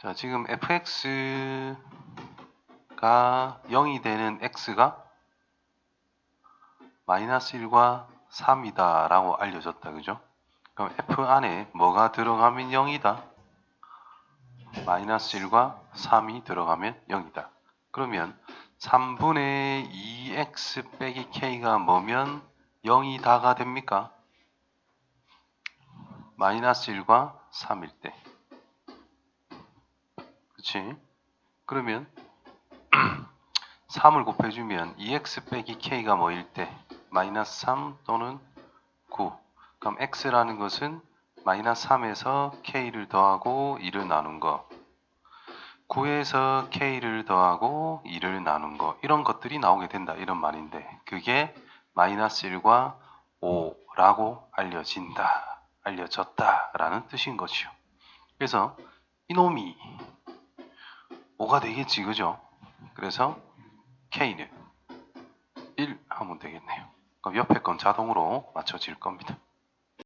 자, 지금 fx가 0이 되는 x가 마이너스 1과 3이다 라고 알려졌다. 그죠? 그럼 f 안에 뭐가 들어가면 0이다? 마이너스 1과 3이 들어가면 0이다. 그러면 3분의 2x 빼기 k가 뭐면 0이 다가 됩니까? 마이너스 1과 3일 때. 그치? 그러면 3을 곱해주면 2x 빼기 k가 뭐일 때? 마이너스 3 또는 9. 그럼 x라는 것은 마이너스 3에서 k를 더하고 2를 나눈 거. 9에서 k를 더하고 2를 나눈 거. 이런 것들이 나오게 된다. 이런 말인데 그게 마이너스 1과 5라고 알려진다. 알려졌다. 라는 뜻인 거지요. 그래서 이놈이 5가 되겠지. 그죠? 그래서 k는 1 하면 되겠네요. 그럼 옆에 건 자동으로 맞춰질 겁니다.